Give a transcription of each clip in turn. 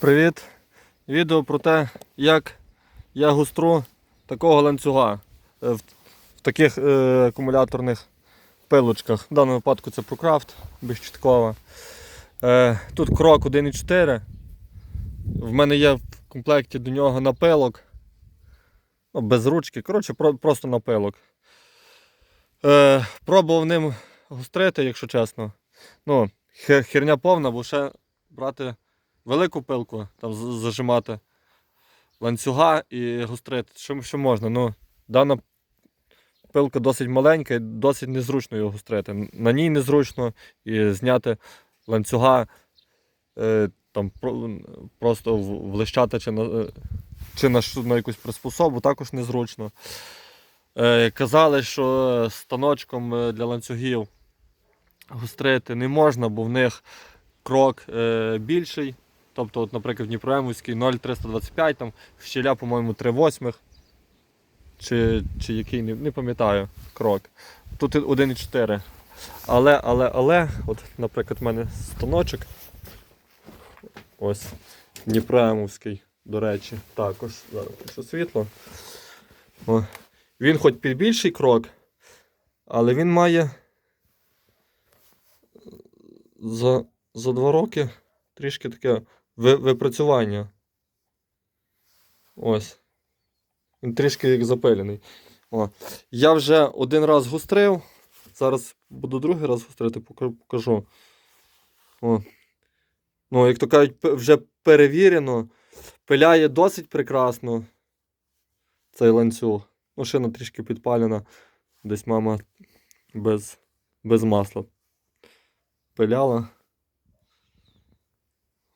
Привіт! Відео про те, як я густру такого ланцюга е, в, таких е, акумуляторних пилочках. В даному випадку це ProCraft безчіткова. Е, тут крок 1.4. В мене є в комплекті до нього напилок. Ну, без ручки. Коротше, про, просто напилок. Е, пробував ним густрити, якщо чесно. Ну, хе- херня повна, бо ще брати велику пилку, там зажимати ланцюга і густрити. Що, що можна? Ну, дана пилка досить маленька і досить незручно його густрити. На ній незручно і зняти ланцюга е, там, про- просто влищати чи на, чи на, на якусь приспособу також незручно. Е, казали, що станочком е, для ланцюгів густрити не можна, бо в них крок е, більший. Тобто, от, наприклад, в Дніпроемовській 0,325, там щеля, по-моєму, 3,8. Чи, чи який, не, не пам'ятаю, крок. Тут 1,4. Але, але, але, от, наприклад, в мене станочок. Ось. Дніпроемовський, до речі, також. Зараз пишу світло. О. Він хоч під більший крок, але він має за, за два роки трішки таке випрацювання. Ось. Він трішки як запилений. О. Я вже один раз густрив. Зараз буду другий раз густрити, покажу. О. Ну, як то кажуть, вже перевірено. Пиляє досить прекрасно цей ланцюг. Ну, шина трішки підпалена. Десь мама без, без масла пиляла.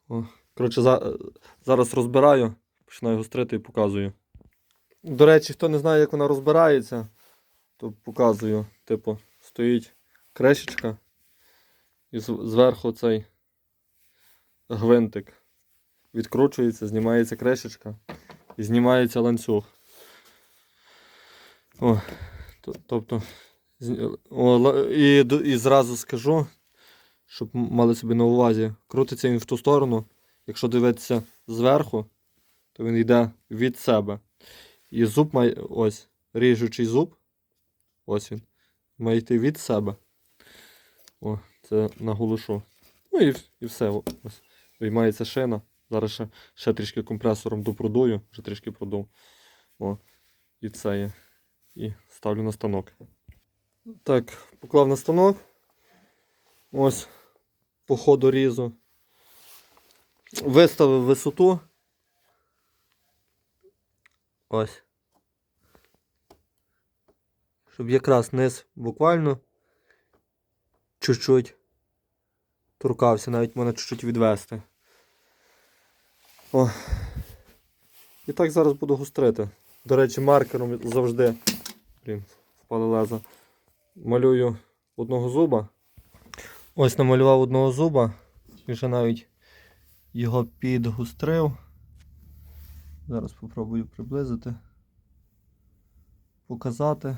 О, коротше, за, зараз розбираю, починаю гострити і показую. До речі, хто не знає, як вона розбирається, то показую. Типу, стоїть кришечка і зверху цей гвинтик. Відкручується, знімається кришечка і знімається ланцюг. О, то- тобто, о, і, і зразу скажу, щоб мали собі на увазі. Крутиться він в ту сторону. Якщо дивитися зверху, то він йде від себе. І зуб має ось ріжучий зуб. Ось він. Має йти від себе. О, це наголошу. Ну і, і все. Ось. Виймається шина. Зараз ще, ще трішки компресором допродую, вже трішки продув. О, і це є. І ставлю на станок. Так, поклав на станок. Ось по ходу різу. Виставив висоту. Ось. Щоб якраз низ буквально чуть-чуть торкався, навіть можна чуть-чуть відвести. О. І так зараз буду густрити. До речі, маркером завжди. Блін, впали леза. Малюю одного зуба. Ось намалював одного зуба. І вже навіть його підгустрив. Зараз спробую приблизити. Показати.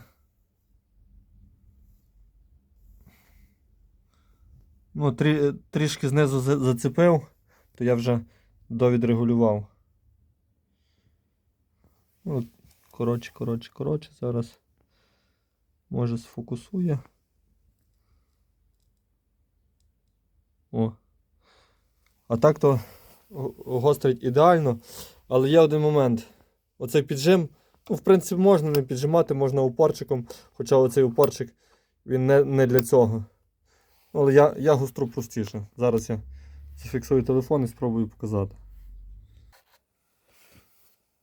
Ну, трі, трішки знизу зацепив, то я вже довідрегулював. Ну, коротше, коротше, коротше, зараз може сфокусує. О. А так то гострить ідеально. Але є один момент. Оцей піджим, ну, в принципі, можна не піджимати, можна упорчиком, хоча оцей упорчик він не, не для цього. Але я, я гостру простіше. Зараз я зафіксую телефон і спробую показати.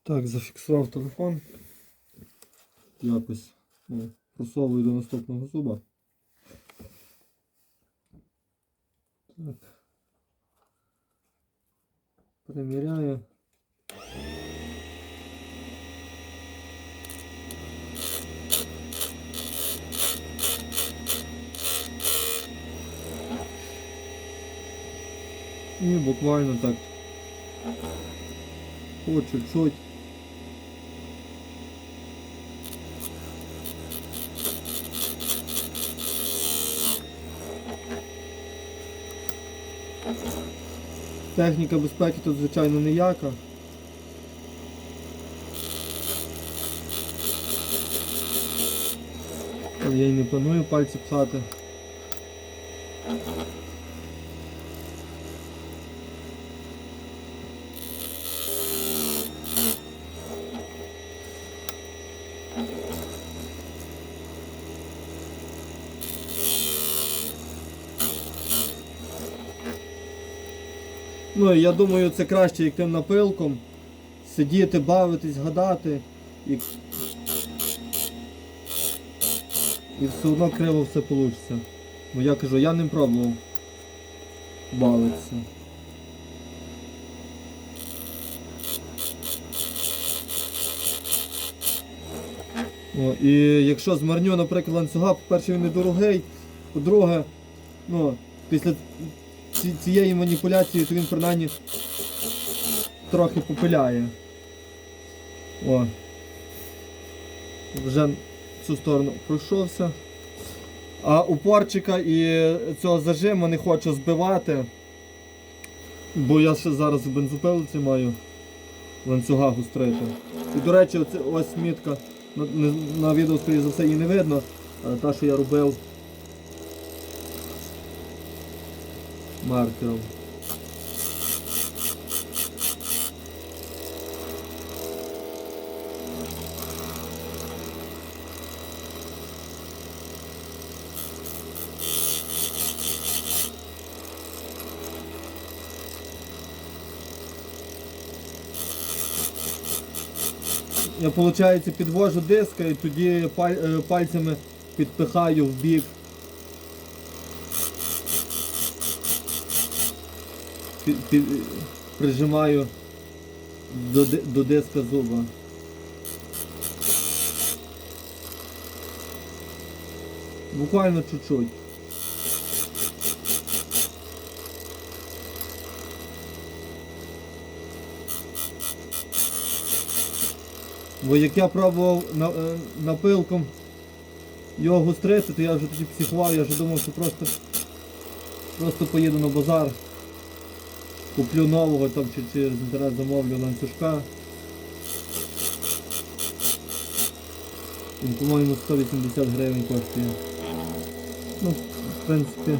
Так, зафіксував телефон. Якось ну, просовую до наступного зуба. Так. Приміряю. І буквально так по чуть-чуть. Техніка безпеки тут, звичайно, ніяка. Але я й не планую пальці пхати. Ну, я думаю, це краще, як тим напилком. Сидіти, бавитись, гадати і. І все одно криво все вийде. Бо я кажу, я не пробував бавитися. О, і якщо змарню, наприклад, ланцюга, по-перше, він недорогий, по-друге, ну, після ці- цієї маніпуляції, то він принаймні трохи попиляє. О. Вже цю сторону пройшовся. А упорчика і цього зажиму не хочу збивати. Бо я ще зараз в бензопилці маю ланцюга густрити. І до речі, ось мітка. На, на, відео, скоріше за все, її не видно. Та, що я робив маркером. Я, виходить, підвожу диска і тоді е, пальцями підпихаю в бік. Під, під, прижимаю до, до диска зуба. Буквально чуть-чуть. Бо як я пробував е, напилком його густрити, то я вже тоді психував, я вже думав, що просто, просто поїду на базар, куплю нового там чи через інтернет замовлю ланцюжка. Він, по-моєму, 180 гривень коштує. Ну, в принципі.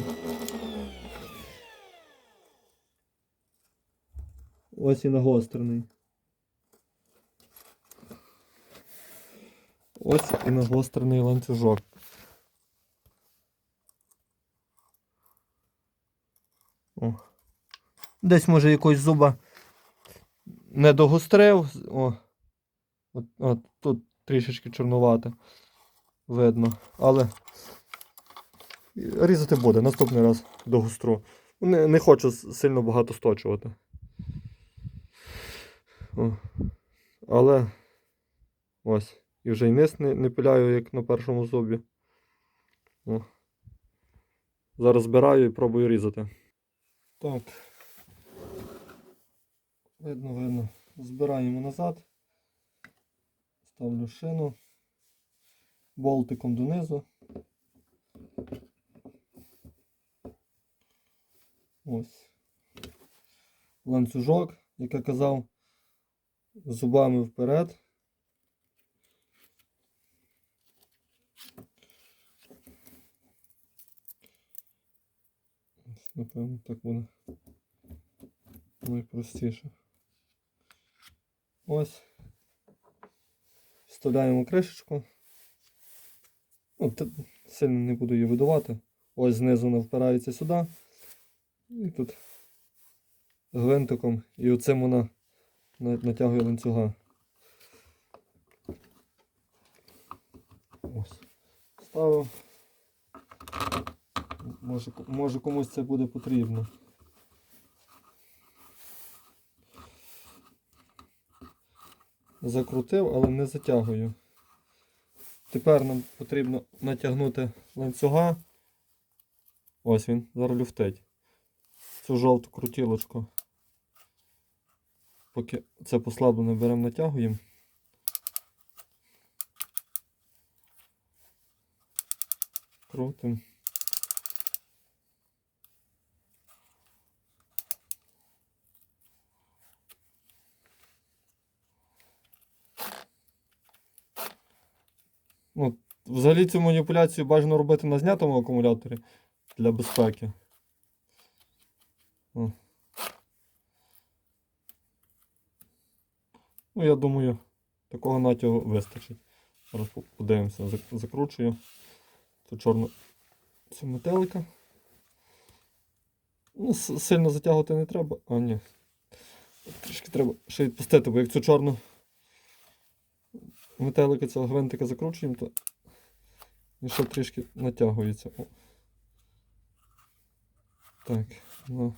Ось і нагострений. Ось і нагострений ланцюжок. Десь може якось зуба не догострив. О. От, от тут трішечки чорнувате. Видно. Але різати буде наступний раз до гостру. Не, не хочу сильно багато сточувати. О. Але ось. І вже й низ не, не пиляю, як на першому зубі. О. Зараз збираю і пробую різати. Так. Видно, видно. Збираємо назад. Ставлю шину. Болтиком донизу. Ось. Ланцюжок, як я казав, зубами вперед. Напевно, так буде найпростіше. Ось. Вставляємо кришечку. Ну, сильно не буду її видувати. Ось знизу вона впирається сюди. І тут гвинтиком. І оцим вона натягує ланцюга. Ось. Ставив. Може, може комусь це буде потрібно. Закрутив, але не затягую. Тепер нам потрібно натягнути ланцюга. Ось він, зараз люфтить. Цю жовту крутілочку. Поки це послаблене беремо, натягуємо. Крутим. Ну, взагалі цю маніпуляцію бажано робити на знятому акумуляторі для безпеки. Ну, я думаю, такого натягу вистачить. Зараз подивимося, закручую цю чорну цю метелика. Ну, сильно затягувати не треба. А, ні. Трішки треба ще відпустити, бо як цю чорну метелика цього гвинтика закручуємо, то він ще трішки натягується. О. Так, ну.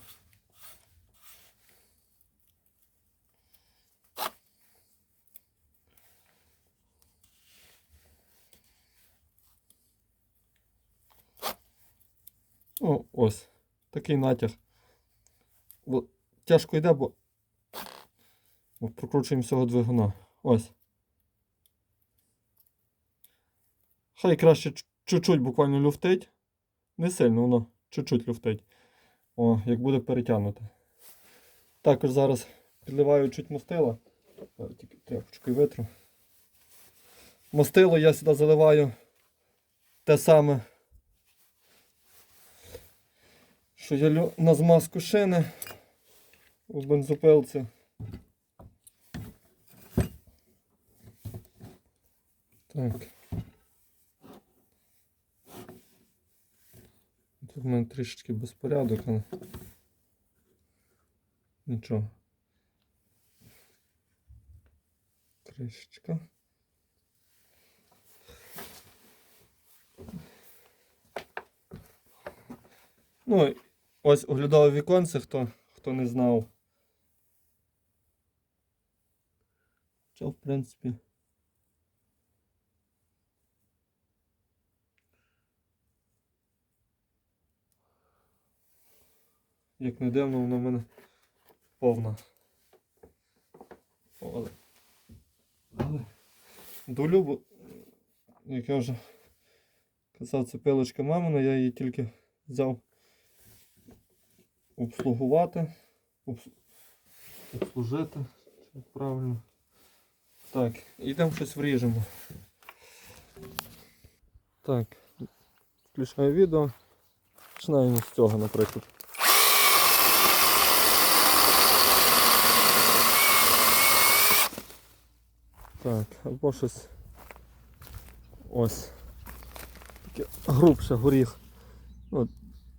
О, ось. Такий натяг. Тяжко йде, бо, бо прокручуємо всього двигуна. Ось. Хай краще чуть-чуть буквально люфтить. Не сильно воно чуть-чуть люфтить. О, як буде перетягнуте. Також зараз підливаю чуть мастила. Зараз Тільки тряпочкою витру. Мастило я сюди заливаю те саме, що я на змазку шини у бензопилці. Так. Тут в мене трішечки безпорядок, але нічого. Трішечка. Ну, ось оглядове віконце, хто, хто не знав. Що, в принципі. Як не дивно, вона в мене повна. Але, але долю, бо, як я вже казав, це пилочка мамина, я її тільки взяв обслугувати, обс- обслужити, правильно. Так, йдемо щось вріжемо. Так, включаю відео. Починаємо з цього, наприклад. Так, або щось ось. Таке грубше горіх. Ну,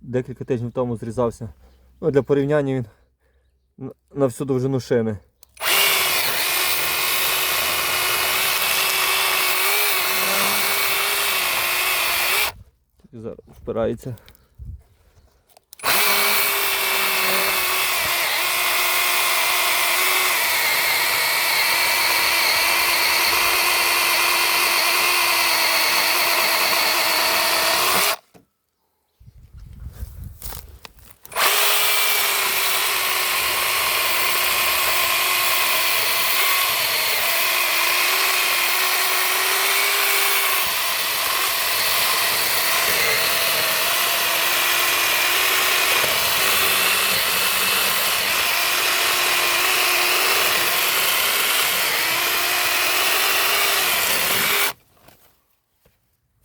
декілька тижнів тому зрізався. Ну, для порівняння він на- всю довжину шини. Зараз впирається.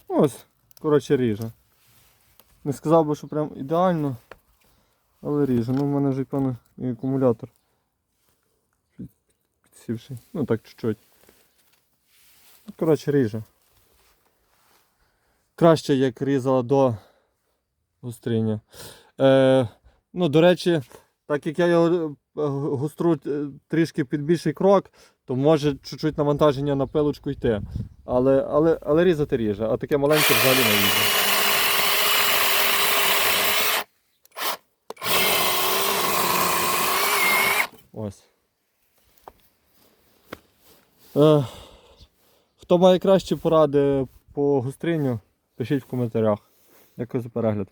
Ось, коротше, ріже. Не сказав би, що прям ідеально, але ріже. Ну, в мене вже певно і акумулятор підсівший. Ну так чуть-чуть. Ну, Коротше, ріже. Краще, як різала до гостріння. Е, ну, до речі, так як я його гостру е, трішки під більший крок, то може чуть-чуть навантаження на пилочку йти. Але, але, але різати ріже, а таке маленьке взагалі не ріже. Ось. Е, хто має кращі поради по гостринню, пишіть в коментарях. Дякую за перегляд.